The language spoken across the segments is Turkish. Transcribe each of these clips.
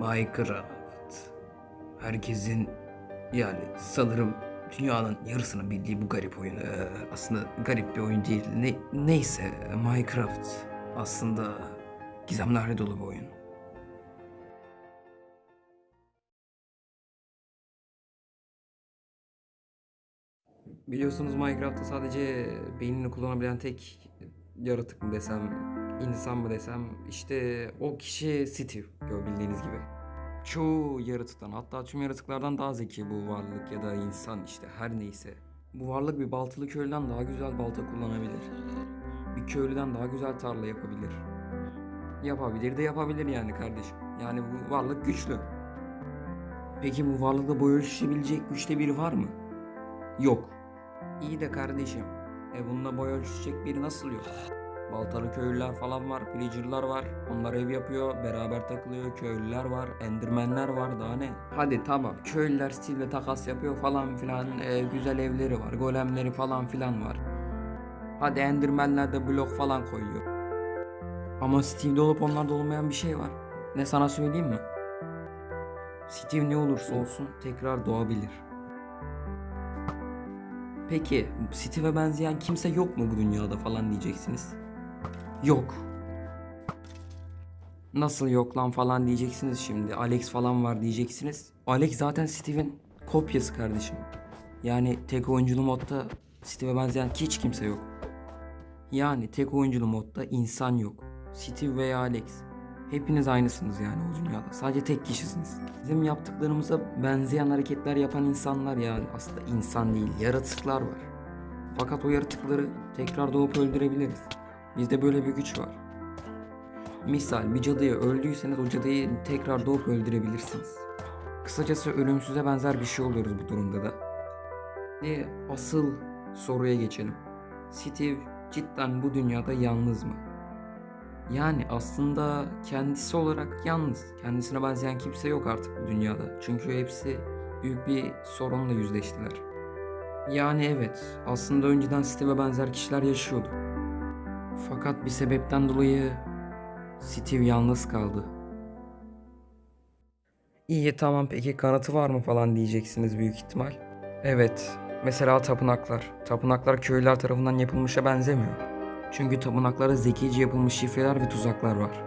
Minecraft. Herkesin yani sanırım dünyanın yarısını bildiği bu garip oyun. Ee, aslında garip bir oyun değil. Ne, neyse Minecraft aslında gizemlerle dolu bir oyun. Biliyorsunuz Minecraft'ta sadece beynini kullanabilen tek yaratık mı desem, insan mı desem işte o kişi Steve gör bildiğiniz gibi. Çoğu yaratıktan hatta tüm yaratıklardan daha zeki bu varlık ya da insan işte her neyse. Bu varlık bir baltalı köylüden daha güzel balta kullanabilir. Bir köylüden daha güzel tarla yapabilir. Yapabilir de yapabilir yani kardeşim. Yani bu varlık güçlü. Peki bu varlıkla boy ölçüşebilecek güçte biri var mı? Yok. İyi de kardeşim. E bununla boy ölçüşecek biri nasıl yok? Baltalı köylüler falan var, pillager'lar var. Onlar ev yapıyor, beraber takılıyor. Köylüler var, endermenler var daha ne? Hadi tamam. Köylüler stille takas yapıyor falan filan. E, güzel evleri var, golemleri falan filan var. Hadi endermenler de blok falan koyuyor. Ama Steve'de olup onlarda olmayan bir şey var. Ne sana söyleyeyim mi? Steve ne olursa olsun tekrar doğabilir. Peki Steve'e benzeyen kimse yok mu bu dünyada falan diyeceksiniz. Yok. Nasıl yok lan falan diyeceksiniz şimdi. Alex falan var diyeceksiniz. Alex zaten Steve'in kopyası kardeşim. Yani tek oyunculu modda Steve'e benzeyen hiç kimse yok. Yani tek oyunculu modda insan yok. Steve veya Alex. Hepiniz aynısınız yani o dünyada. Sadece tek kişisiniz. Bizim yaptıklarımıza benzeyen hareketler yapan insanlar yani aslında insan değil, yaratıklar var. Fakat o yaratıkları tekrar doğup öldürebiliriz. Bizde böyle bir güç var. Misal bir cadıyı öldüyseniz o cadıyı tekrar doğup öldürebilirsiniz. Kısacası ölümsüze benzer bir şey oluyoruz bu durumda da. Ve asıl soruya geçelim. Steve cidden bu dünyada yalnız mı? Yani aslında kendisi olarak yalnız. Kendisine benzeyen kimse yok artık bu dünyada. Çünkü hepsi büyük bir sorunla yüzleştiler. Yani evet, aslında önceden Steve'e benzer kişiler yaşıyordu. Fakat bir sebepten dolayı Steve yalnız kaldı. İyi tamam peki kanıtı var mı falan diyeceksiniz büyük ihtimal. Evet, mesela tapınaklar. Tapınaklar köylüler tarafından yapılmışa benzemiyor. Çünkü tapınaklarda zekice yapılmış şifreler ve tuzaklar var.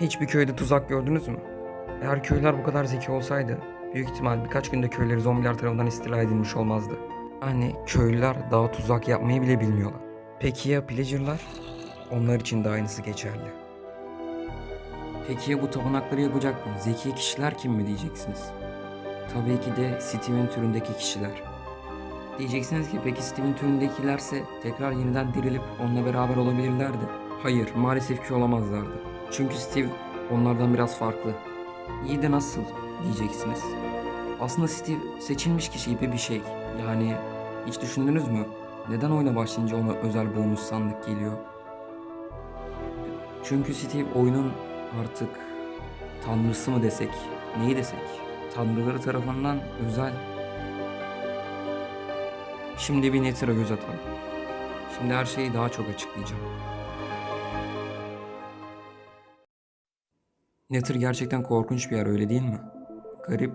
Hiçbir köyde tuzak gördünüz mü? Eğer köyler bu kadar zeki olsaydı büyük ihtimal birkaç günde köyleri zombiler tarafından istila edilmiş olmazdı. Hani köylüler daha tuzak yapmayı bile bilmiyorlar. Peki ya pillager'lar? Onlar için de aynısı geçerli. Peki ya bu tapınakları yapacak zeki kişiler kim mi diyeceksiniz? Tabii ki de Steven türündeki kişiler. Diyeceksiniz ki peki Steven türündekilerse tekrar yeniden dirilip onunla beraber olabilirlerdi. Hayır maalesef ki olamazlardı. Çünkü Steve onlardan biraz farklı. İyi de nasıl diyeceksiniz. Aslında Steve seçilmiş kişi gibi bir şey. Yani hiç düşündünüz mü? Neden oyuna başlayınca ona özel bonus sandık geliyor? Çünkü Steve oyunun artık tanrısı mı desek, neyi desek, tanrıları tarafından özel Şimdi bir Nether'a göz atalım. Şimdi her şeyi daha çok açıklayacağım. Nether gerçekten korkunç bir yer öyle değil mi? Garip,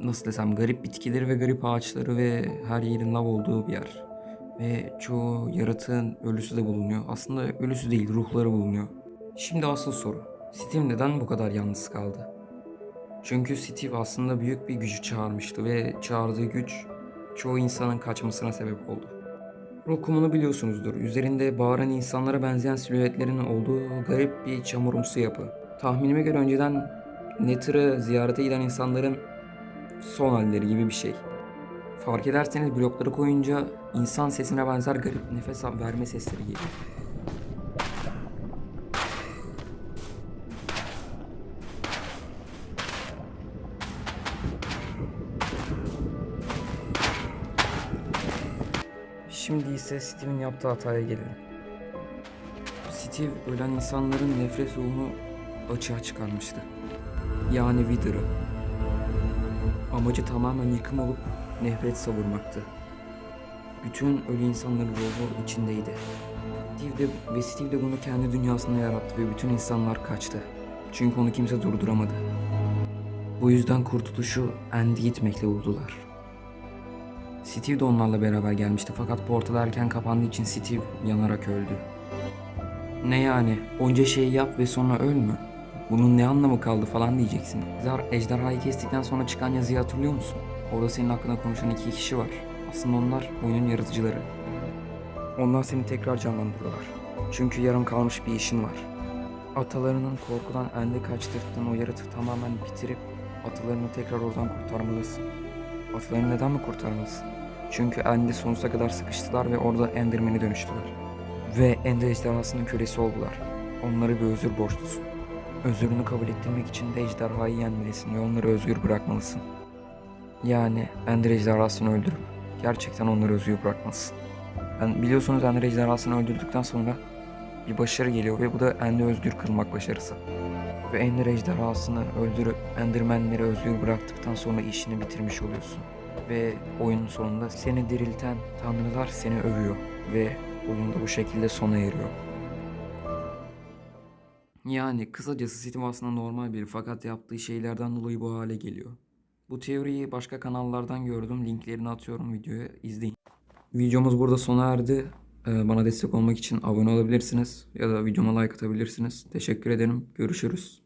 nasıl desem garip bitkileri ve garip ağaçları ve her yerin lav olduğu bir yer. Ve çoğu yaratığın ölüsü de bulunuyor. Aslında ölüsü değil ruhları bulunuyor. Şimdi asıl soru. Steve neden bu kadar yalnız kaldı? Çünkü Steve aslında büyük bir gücü çağırmıştı ve çağırdığı güç çoğu insanın kaçmasına sebep oldu. Rokumunu biliyorsunuzdur. Üzerinde bağıran insanlara benzeyen silüetlerin olduğu garip bir çamurumsu yapı. Tahminime göre önceden Nether'ı ziyarete giden insanların son halleri gibi bir şey. Fark ederseniz blokları koyunca insan sesine benzer garip nefes verme sesleri geliyor. Şimdi ise Steve'in yaptığı hataya gelelim. Steve ölen insanların nefret ruhunu açığa çıkarmıştı. Yani Wither'ı. Amacı tamamen yıkım olup nefret savurmaktı. Bütün ölü insanların ruhu içindeydi. Steve de, ve Steve de bunu kendi dünyasında yarattı ve bütün insanlar kaçtı. Çünkü onu kimse durduramadı. Bu yüzden kurtuluşu Andy gitmekle buldular. Steve de onlarla beraber gelmişti fakat portal erken kapandığı için Steve yanarak öldü. Ne yani? Onca şeyi yap ve sonra ölme. Bunun ne anlamı kaldı falan diyeceksin. Ejder, ejderhayı kestikten sonra çıkan yazıyı hatırlıyor musun? Orada senin hakkında konuşan iki kişi var. Aslında onlar oyunun yaratıcıları. Onlar seni tekrar canlandırıyorlar. Çünkü yarım kalmış bir işin var. Atalarının korkudan ende kaçtırdığın o yaratığı tamamen bitirip atalarını tekrar oradan kurtarmalısın. Atalarını neden mi kurtarmalısın? Çünkü ende sonsuza kadar sıkıştılar ve orada Enderman'e dönüştüler. Ve Ender ejderhasının kölesi oldular. Onlara bir özür borçlusun. Özürünü kabul ettirmek için de ejderhayı yenmelisin ve onları özgür bırakmalısın. Yani Ender ejderhasını öldürüp gerçekten onları özgür bırakmalısın. Ben biliyorsunuz Ender ejderhasını öldürdükten sonra bir başarı geliyor ve bu da Ender özgür kılmak başarısı. Ve Ender ejderhasını öldürüp Endermenleri özgür bıraktıktan sonra işini bitirmiş oluyorsun. Ve oyunun sonunda seni dirilten tanrılar seni övüyor ve oyun da bu şekilde sona eriyor. Yani kısacası Steve aslında normal biri fakat yaptığı şeylerden dolayı bu hale geliyor. Bu teoriyi başka kanallardan gördüm. Linklerini atıyorum videoya izleyin. Videomuz burada sona erdi. Ee, Bana destek olmak için abone olabilirsiniz ya da videoma like atabilirsiniz. Teşekkür ederim. Görüşürüz.